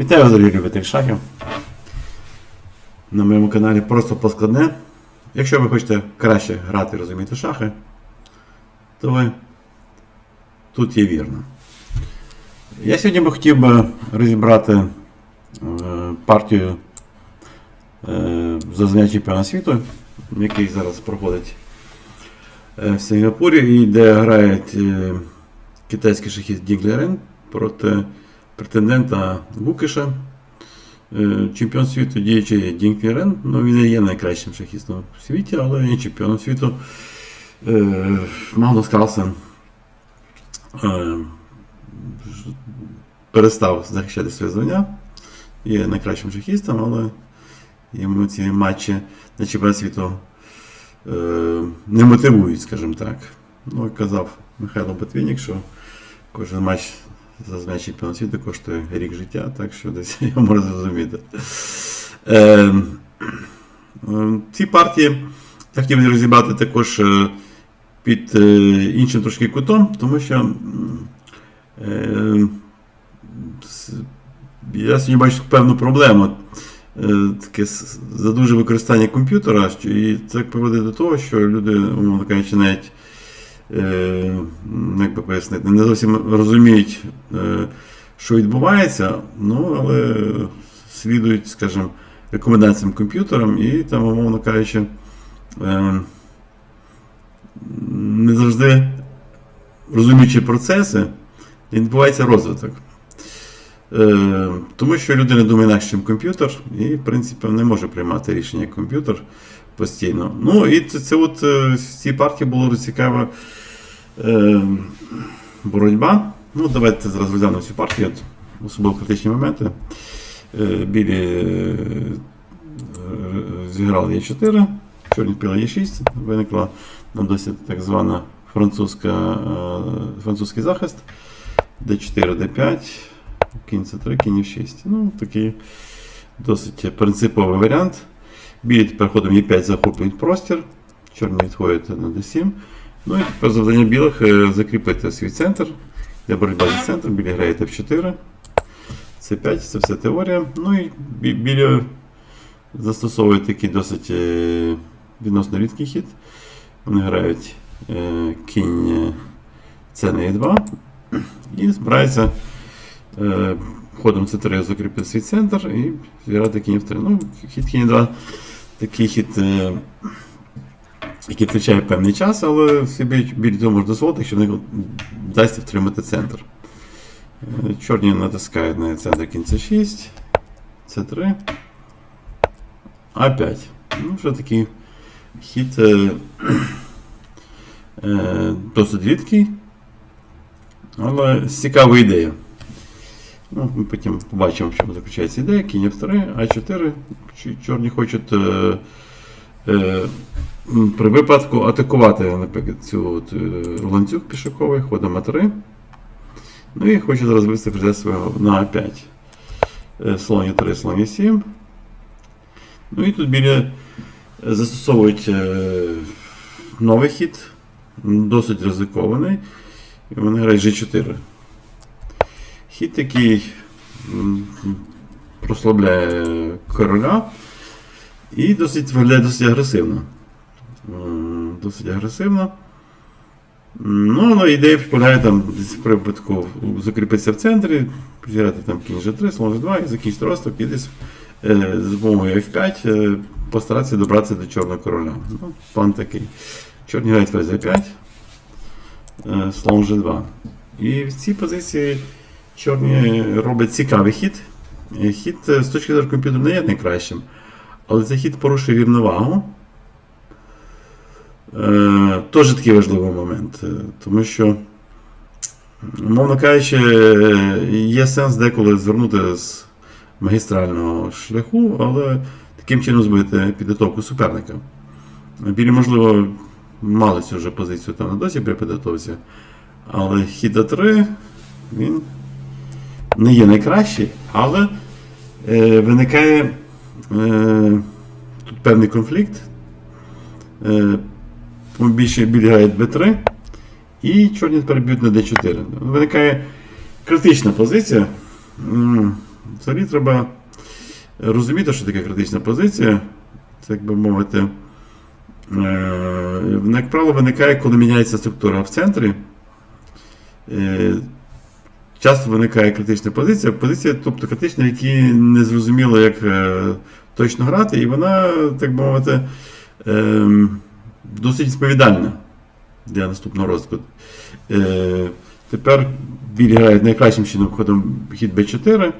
Вітаю вас, дорогі любителі шахів. На моєму каналі просто поскладне. Якщо ви хочете краще грати і розуміти шахи, то ви тут є вірно. Я сьогодні би хотів би розібрати е, партію е, за заняття чемпіона світу, який зараз проходить е, в Сингапурі, і де грають китайський шахіст Діглерен проти претендента Гукиша. Е, Чемпіон світу діючий Рен. Ну, він не є найкращим шахістом в світі, але він чемпіоном світу. Е, Магнус Карлсен перестав захищати своє звання. Є найкращим шахістом, але йому ці матчі на чемпіонат світу е, не мотивують, скажімо так. Ну, казав Михайло Ботвінік, що кожен матч за зміна світу коштує рік життя, так що десь я можу зрозуміти. Е, ці партії я хотів розібрати також е, під е, іншим трошки кутом, тому що е, я сьогодні бачу певну проблему. Е, Таке с- задуже використання комп'ютера, і це приводить до того, що люди, умовно кажучи, навіть як би пояснити, не зовсім розуміють, е, що відбувається, ну, але слідують, скажімо, рекомендаціям комп'ютерам і там, умовно кажучи, е, не завжди розуміючи процеси, відбувається розвиток. Е, Тому що людина думає інакше, ніж комп'ютер, і, в принципі, не може приймати рішення як комп'ютер постійно. Ну, і це, це от в цій партії було дуже цікава е, боротьба. Ну, давайте зараз розглянемо цю партію, от, особливо критичні моменти. Е, Білі е, е, зіграли Е4, чорні піли Е6, виникла нам досить так звана французька, е, французький захист. Д4, Д5, кінь С3, кінь F6. Ну, такий досить принциповий варіант. Білі тепер ходом Е5 захоплюють простір, чорні відходять на D7. Ну і тепер завдання білих е, закріпити свій центр. Для боротьби за центр білі грають F4. С5, це все теорія. Ну і білі застосовують такий досить е, відносно рідкий хід. Вони грають е, кінь С на Е2 і збираються ходом С3 закріпити свій центр і зіграти кінь F3. Ну, хід кінь 2 такий хід, який втрачає певний час, але собі біль цього може дозволити, якщо не вдасться втримати центр. Е, Чорні натискають на центр кінця 6, С3, А5. Ну, вже такий хід е, е, досить рідкий, але з цікавою ідеєю. Ну, ми потім побачимо, в чому заключається ідея. Кінь F3, А4. Чорні хочуть е, при випадку атакувати, наприклад, цю от, е, ланцюг пішоковий, ходом А3. Ну і хоче зараз ферзя свого на А5. Е, Слон Е3, слон Е7. Ну і тут біля е, застосовують е, новий хід, досить ризикований. І вони грають G4. Хід такий м, прослабляє короля і досить виглядає досить агресивно. Досить агресивно. М, Ну, ідея полягає там випадку закріпитися в центрі, зіграти там кінь G3, слон G2 і закінчити розток і десь е, з допомогою F5 е, постаратися добратися до чорного короля. Ну, план такий. Чорні грають ферзь G5, е, слон G2. І в цій позиції чорні роблять цікавий хід. Е, Хід е, з точки зору комп'ютеру не є найкращим, але цей хід порушує рівновагу. Е, Теж такий важливий момент, е, тому що, мовно кажучи, є сенс деколи звернути з магістрального шляху, але таким чином збити підготовку суперника. Білі, можливо, мали цю вже позицію там на досі при підготовці, але хід А3 він не є найкращий, але е, виникає тут певний конфлікт. Е, більше білі грають Б3, і чорні тепер б'ють на Д4. Виникає критична позиція. Взагалі треба розуміти, що таке критична позиція. Це, як би мовити, е, як правило, виникає, коли міняється структура в центрі. Часто виникає критична позиція. Позиція, тобто критична, в якій не зрозуміло, як е, точно грати, і вона, так би мовити, е, досить відповідальна для наступного розвитку. Е, тепер білі грають найкращим чином ходом хід Б4.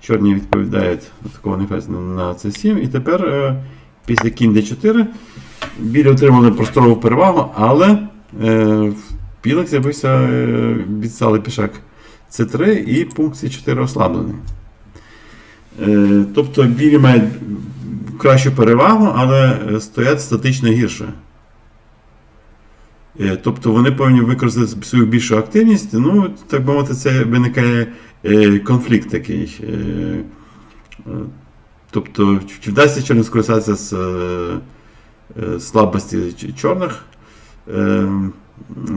Чорні відповідають нефест на С7. І тепер е, після кінь Д4 білі отримали просторову перевагу, але в білих з'явився відсталий пішак С3 і пункт С4 ослаблений. Е, тобто білі мають кращу перевагу, але е, стоять статично гірше. Е, Тобто вони повинні використати свою більшу активність. Ну, так би мовити, це виникає конфлікт такий. Тобто, чи вдасться чорним скористатися з слабості чорних,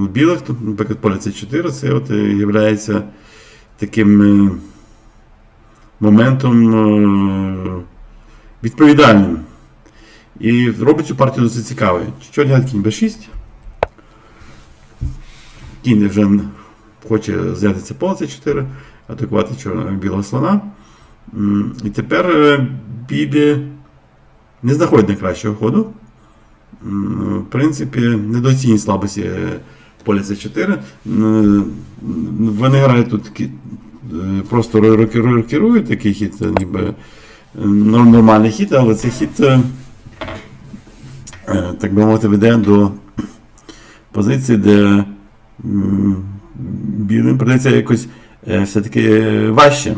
білих, наприклад, поле С4, це от є таким е, моментом е, відповідальним. І робить цю партію досить цікавою. Грає кінь Б6. Кінь вже хоче це поле С4, атакувати білого слона. І тепер е, білі не знаходять найкращого ходу. В принципі, недооцінні слабості е, поля С4. М, Вони грають тут е, просто рокірують такий хід, ніби е, нормальний хід, але цей хід, е, е, так би мовити, веде до позиції, де білим придеться якось е, все-таки важче.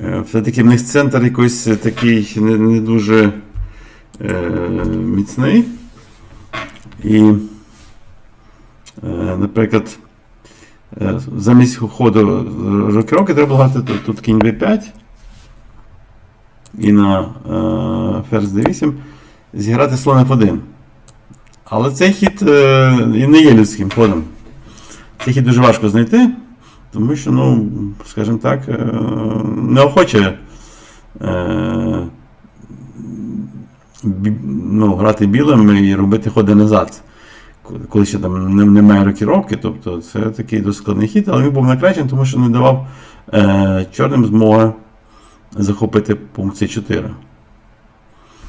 Е, Все-таки в них центр якийсь такий не, не дуже е, міцний. І, е, наприклад, е, замість ходу рокіровки треба грати тут, тут кінь b5 і на е, ферзь d8 зіграти слон f1. Але цей хід е, і не є людським ходом. Цей хід дуже важко знайти, тому що, ну, скажімо так, е, неохоче е, ну, грати білим і робити ходи назад. Коли- ще там немає рокіровки, тобто це такий досить складний хід, але він був найкращим, тому що не давав е, чорним змоги захопити пункт С4.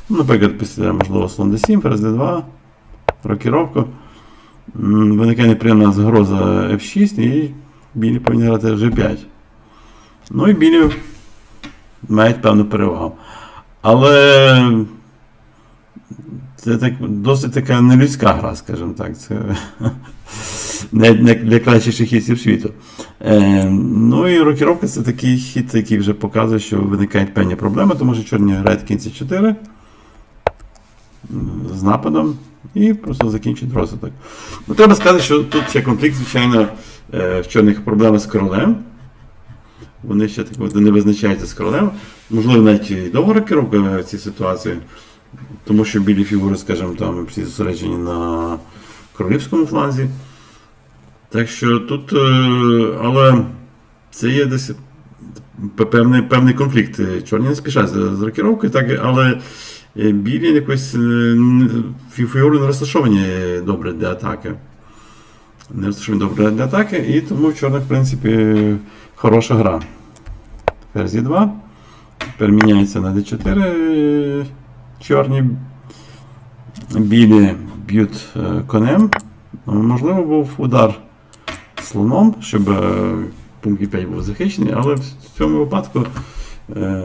Ну, Наприклад, після, можливо, слон d7, ферзь d2, рокіровку. Виникає неприємна загроза F6 і білі повинні грати G5. Ну і білі мають певну перевагу. Але це так, досить така нелюдська гра, скажімо так. Це не для кращих хітів світу. Е, ну і рокіровка це такий хід, який вже показує, що виникають певні проблеми, тому що чорні грають кінці 4 з нападом і просто закінчують розвиток. Ну, треба сказати, що тут ще конфлікт, звичайно, е, в чорних проблеми з королем. Вони ще так не визначаються з королем. Можливо, навіть і довга рокіровка в цій ситуації, тому що білі фігури, скажімо, там всі зосереджені на королівському фланзі. Так що тут, е, але це є десь певний, певний конфлікт. Чорні не спішать з, рокіровкою, так, але е, білі якось е, фігури не розташовані добре для атаки. Не розташовані добре для атаки, і тому в чорних, в принципі, хороша гра. Ферзь 2. Тепер міняється на d4 е, чорні. Білі б'ють е, конем. Ну, Можливо, був удар слоном, щоб е, пункт 5 був захищений, але в цьому випадку е,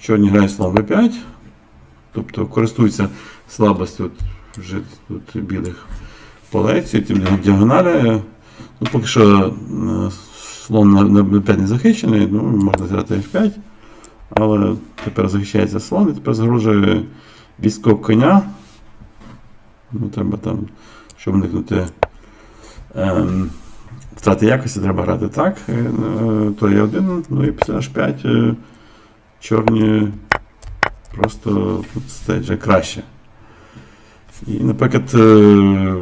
чорні грають слон b5, тобто користуються слабостю вже тут білих полець, тим діагоналі. Ну, поки що е, слон на, на b5 не захищений, ну, можна зіграти f5, але тепер захищається слон і тепер загрожує відскок коня. Ну, треба там, щоб уникнути ем, втрати якості, треба грати так. Е, то є один, ну і після H5 е, чорні просто тут вже краще. І, наприклад, е,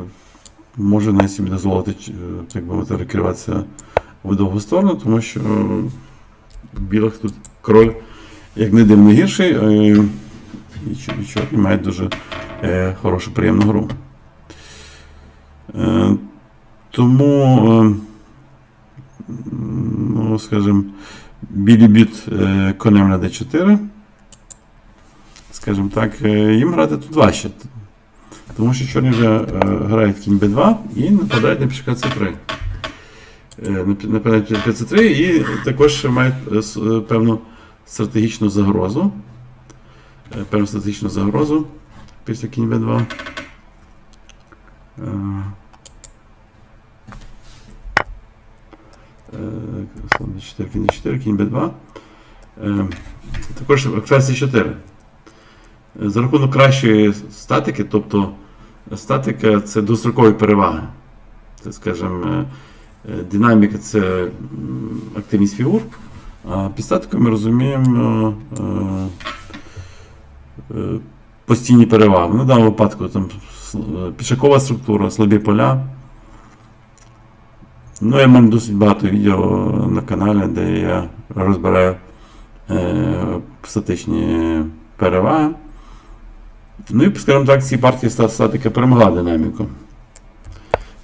може навіть собі дозволити, так би мовити, керуватися в довгу сторону, тому що білих тут король, як не дивно гірший, і чорні мають дуже е, хорошу, приємну гру. Е, тому, е, ну, скажімо, білі б'ють е, конем на d4. Скажімо так, е, їм грати тут важче. Тому що чорні вже е, грають кінь b2 і нападають на пішка c3. Е, Нападають на пішка c3 і також мають е, певну стратегічну загрозу. Е, загрозу після кінь b2. Е, е, слон d4, кінь d4, кінь b2. Е, Також ферзь 4 За рахунок кращої статики, тобто статика це дострокові переваги. Це, скажімо, е, е, динаміка це активність фігур. А під статикою ми розуміємо е, е, постійні переваги. Ну, В даному випадку там е, пішакова структура, слабі поля. Ну, я маю досить багато відео на каналі, де я розбираю е, статичні переваги. Ну і, скажімо так, ці партії ста- статика перемогла динаміку.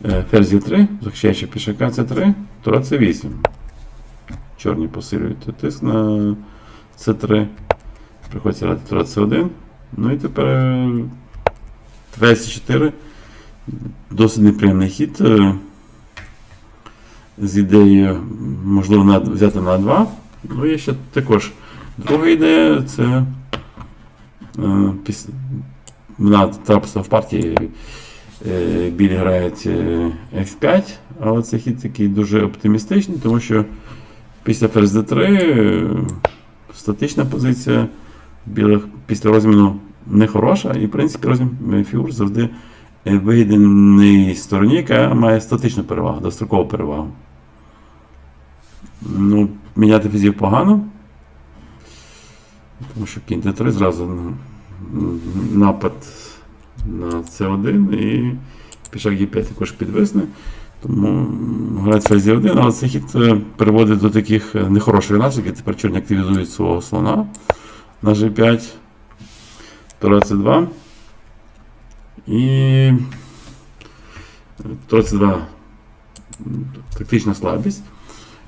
Е, Ферзь Е3, захищаючи пішака С3, Тура С8. Чорні посилюють тиск на С3. Приходиться грати Тура С1. Ну і тепер е, Ферзь 4 Досить неприємний хід. е, З ідеєю, можливо, взяти на 2. Ну, є ще також друга ідея це е, вона трапиться в партії. е, Білі грають е, F5, але це хід такий дуже оптимістичний, тому що після ферзь D3 е, статична позиція білих після розміну не хороша, і в принципі розмін фігур завжди е, вигідний стороні, яка має статичну перевагу, дострокову перевагу. Ну, міняти фізів погано. Тому що кінь D3 зразу напад на C1 і пішак Е5 також підвисне. Тому грають ферзь 1 але цей хід е, приводить до таких е, нехороших наслідків. Тепер чорні активізують свого слона на G5, Тура C2. І Тура C2 тактична слабість.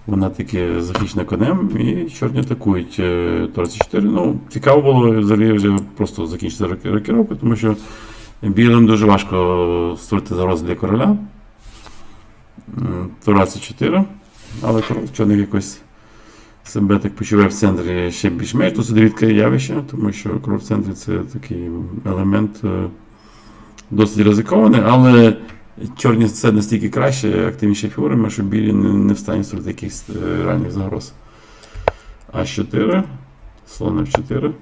Вона таки захищена конем, і чорні атакують е, Тура С4. Ну, цікаво було взагалі вже просто закінчити рокіровку, тому що білим дуже важко створити загрозу для короля. Тура С4. Але чорний якось себе так почуває в центрі ще більш-менш. Досить рідке явище, тому що король в центрі це такий елемент е, досить ризикований, але Чорні це настільки краще, активніші фігури, що білі не, встануть створити якихось е, реальних загроз. А4, слон F4.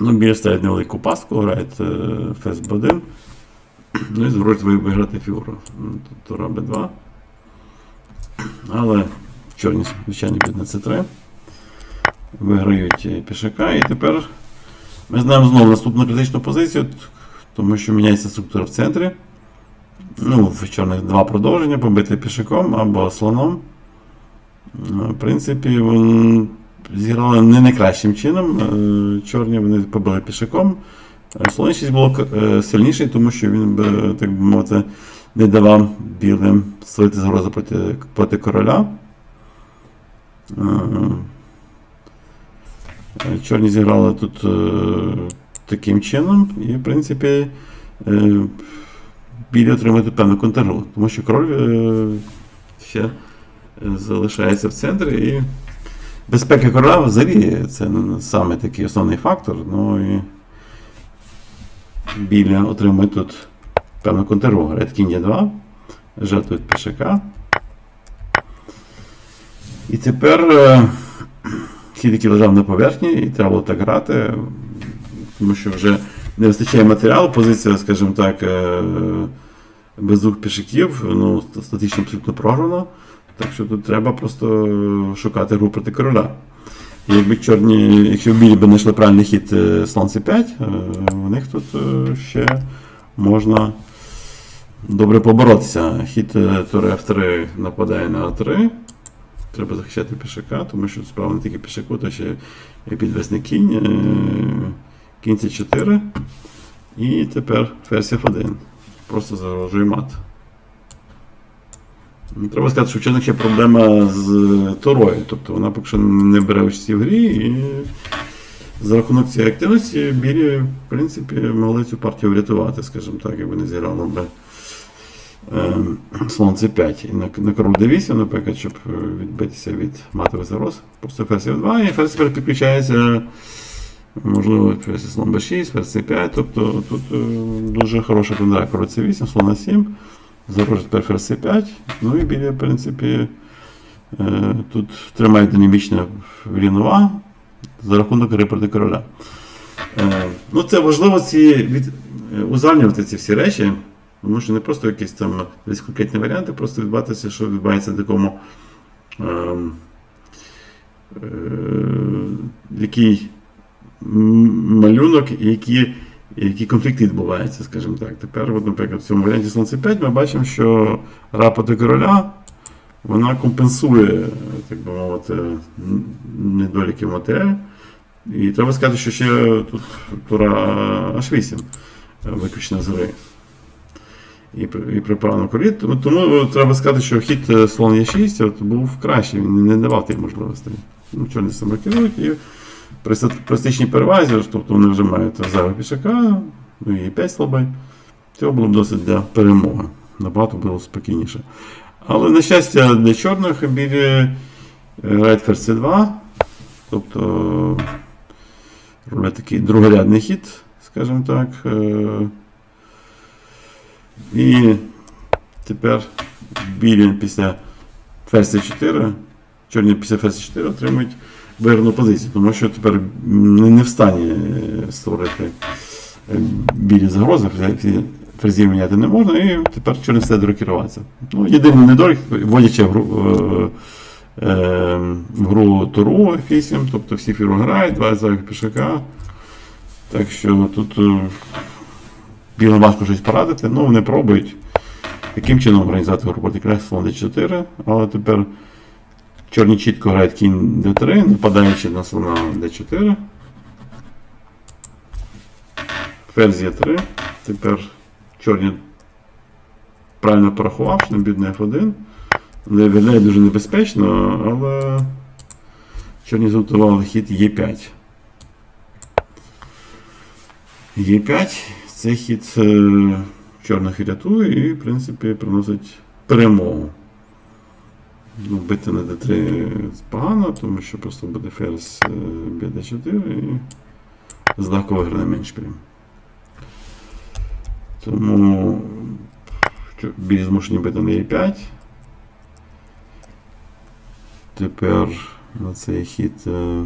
Ну, білі ставлять невелику пастку, грають е, ферзь Б1. Ну і збирають виграти фігуру. Тут Тура Б2. Але чорні, звичайно, б'ють на С3. Виграють е, пішака. І тепер ми знаємо знову наступну критичну позицію тому що міняється структура в центрі. Ну, в чорних два продовження, побити пішаком або слоном. Ну, В принципі, зіграли не найкращим чином. Е, Чорні вони побили пішаком. Е, Слон 6 було сильніший, тому що він так би мовити, не давав білим створити загрозу проти, проти короля. Е, Чорні зіграли тут е, таким чином, і, в принципі, е, білі отримують певну контргру, тому що король ще залишається в центрі. І безпека короля взагалі це саме такий основний фактор. Ну і білі отримують тут певну контргру. Грають кінь Е2, жертвують пішака. І тепер е, хід, який лежав на поверхні, і треба було так грати тому що вже не вистачає матеріалу, позиція, скажімо так, е, без двох пішаків, ну, статично абсолютно програна. Так що тут треба просто шукати гру проти короля. І якби чорні, якщо білі б знайшли правильний хід е, c5, е, у них тут ще можна добре поборотися. Хід е, F3 нападає на А3. треба захищати пішака, тому що справа не тільки пішаку, то ще підвесний кінь. е, Кінь це 4. І тепер ферзь F1. Просто загрожує мат. Ну, Треба сказати, що в Чорних ще проблема з Торою. Тобто вона поки що не бере участі в грі, і за рахунок цієї активності білі, в принципі, могли цю партію врятувати, скажімо так, якби не зіграло би слон c5. І на, на король d8, наприклад, щоб е, відбитися від матових загроз. Просто ферзь f2, і ферзь тепер підключається, можливо, ферзь слон b6, ферзь c5. Тобто тут е, дуже хороша кондра король c8, слон a7. Загрожує тепер ферзь c5. Ну і білі, в принципі, е, тут тримає динамічна рівновага за рахунок гри короля. Ну, це важливо ці від, узагальнювати ці всі речі, тому що не просто якісь там десь конкретні варіанти, просто відбуватися, що відбувається такому. ем, Е, який малюнок, які, які конфлікти відбуваються, скажімо так. Тепер, от, наприклад, в цьому варіанті Сонце 5 ми бачимо, що рапоти короля вона компенсує, так би мовити, недоліки матеріалі. І треба сказати, що ще тут тура H8 е, виключена з гри. І, і при правильному корі. Тому, тому треба сказати, що хід е, слон Е6 от, був кращий, він не давав тих можливостей. Ну, чорні саме керують і при статичній перевазі, тобто вони вже мають зайвого пішака, ну і 5 слабий. Цього було б досить для перемоги. Набагато було спокійніше. Але, на щастя, для чорних білі е, грають ферзь C2. Тобто роблять такий другорядний хід, скажімо так. Е, І тепер білі після ферзь C4, чорні після ферзь 4 отримують виграну позицію, тому що тепер не в е, створити е, білі загрози, ферзі- міняти не можна, і тепер чорні все дорокеруватися. Ну, єдиний недолік, вводячи гру, е, е, гру туру F8, тобто всі фігури грають, два зайвих пішака. Так що тут е, білим важко щось порадити, ну вони пробують. Яким чином організувати гру проти кресло слон d4, але тепер чорні чітко грають кінь d3, нападаючи на слона d4. Ферзь e3. Тепер чорні правильно порахував, що наб'ють на F1. Не виглядає дуже небезпечно, але чорні зготували хід Е5. Е5 це хід е, чорних рятує і, в принципі, приносить перемогу. Ну, бити на d3 погано, тому що просто буде ферзь е, б'є d4 і злегка виграє менш прям. Тому білі змушені бити на e5. Тепер на цей хід е,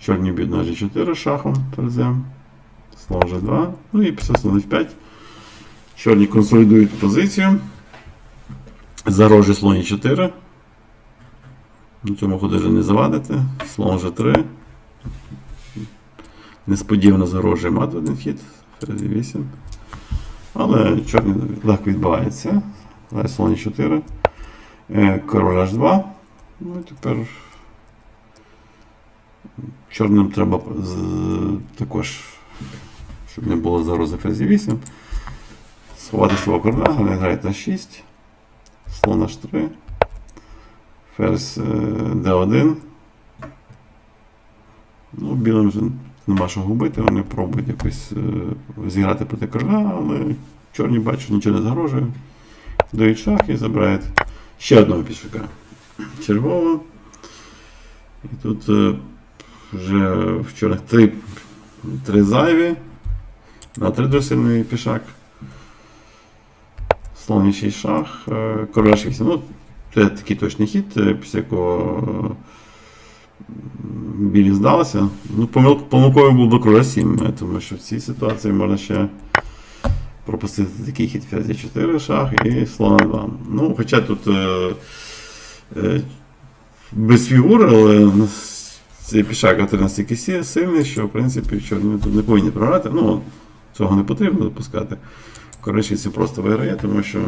чорні б'ють на g4 шахом ферзем. Слон g2. Ну і після слон f5. Чорні консолідують позицію. Загрожує слон e4. На цьому ходу вже не завадити. Слон g3. Несподівано загрожує мат один хід. Ферзь 8. Але чорний легко відбувається. Слон 4. Е, Король H2. Ну і тепер чорним треба також, щоб не було загрози ферзі 8. Сховати свого короля, вони грають на 6. Слон H3. Ферзь е, D1. Ну, білим вже нема що губити, вони пробують якось е, зіграти проти короля, але чорні бачать, нічого не загрожує. Дають шах і забирають ще одного пішака. Червоного. І тут е, вже в чорних три, три зайві. На три дуже сильний пішак. Слон і 6 шах, е, король 8. Ну, це такий точний хід, е, після якого білі здалися. Ну, помил- помилковим був до короля 7, е, тому що в цій ситуації можна ще пропустити такий хід ферзь 4 шах і слона 2. Ну, хоча тут е, е, без фігур, але цей пішак от настільки сі- сильний, що в принципі чорні тут не повинні програти. Ну, цього не потрібно допускати. Це просто виграє, тому що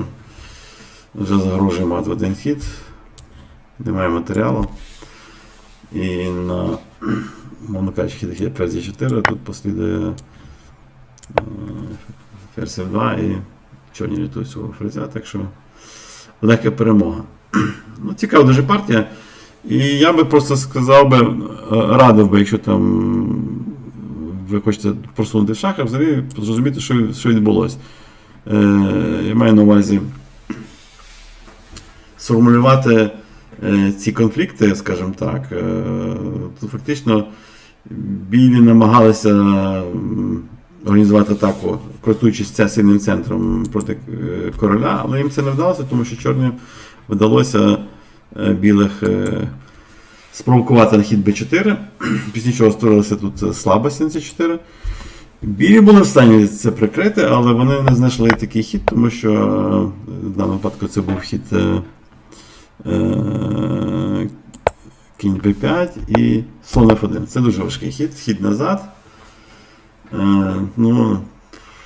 Вже загрожує мат в один хід. Немає матеріалу. І на мовно кажучи, хід є ферзі 4, тут послідує е, ферзь 2 і чорні рятують свого ферзя, так що легка перемога. Ну, цікава дуже партія. І я би просто сказав би, е, радив би, якщо там ви хочете просунути в шахах, взагалі зрозуміти, що, що відбулося. Е, я маю на увазі сформулювати е, ці конфлікти, скажімо так, то фактично білі намагалися організувати атаку, користуючись ця сильним центром проти короля, але їм це не вдалося, тому що чорним вдалося білих е, спровокувати на хід Б4, після чого створилася тут е, слабость на С4. Білі були в стані це прикрити, але вони не знайшли такий хід, тому що е, в даному випадку це був хід е, е, кінь b5 і слон f1. Це дуже важкий хід, хід назад. Е, ну,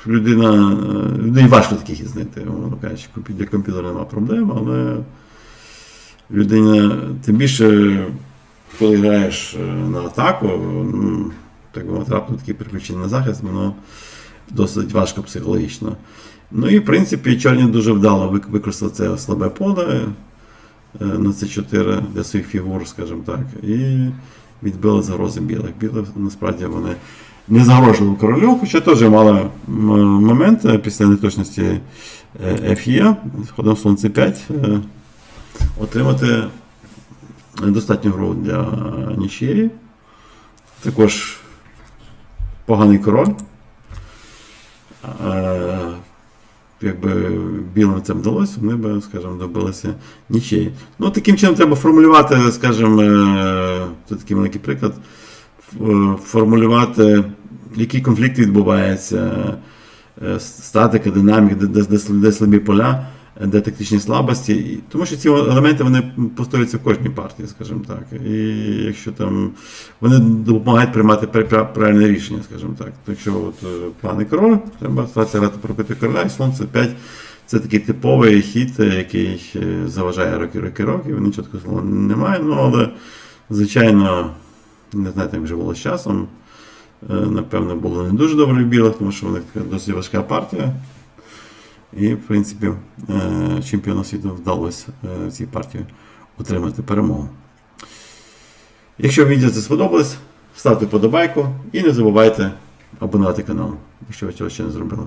людина, е, людині важко такий хід знайти, для комп'ютера немає проблем, але людина, тим більше, коли граєш е, на атаку, ну, так би раптом такі приключення на захист, воно досить важко психологічно. Ну і в принципі чорні дуже вдало вик- використали це слабе поле е, на це 4 для своїх фігур, скажімо так, і відбили загрози білих. Білих насправді вони не загрожували королю, хоча теж мали момент е, після неточності е, FE, ходом слон C5, е, отримати достатню гру для нічиєї. Також поганий король. Якби білим це вдалося, вони б, скажімо, добилися нічиї. Ну, таким чином треба формулювати, скажімо, е, це такий маленький приклад, е, формулювати, які конфлікти відбуваються, е, статика, динаміка, де, де, де, слабі поля, де тактичні слабості. Тому що ці елементи вони повторюються в кожній партії, скажімо так. І якщо там вони допомагають приймати пр- пр- правильне рішення, скажімо так. Якщо от, е, плани король, треба старатися грати пробити короля, і слон це 5. Це такий типовий хід, який е, заважає роки роки років, нічого такого слова немає. Ну, але, звичайно, не знаю, як вже було з часом. Е, Напевно, було не дуже добре в білих, тому що в них досить важка партія. І, в принципі, е, чемпіону світу вдалося е, цій партії отримати перемогу. Якщо відео це сподобалось, ставте вподобайку і не забувайте абонувати канал, якщо ви цього ще не зробили.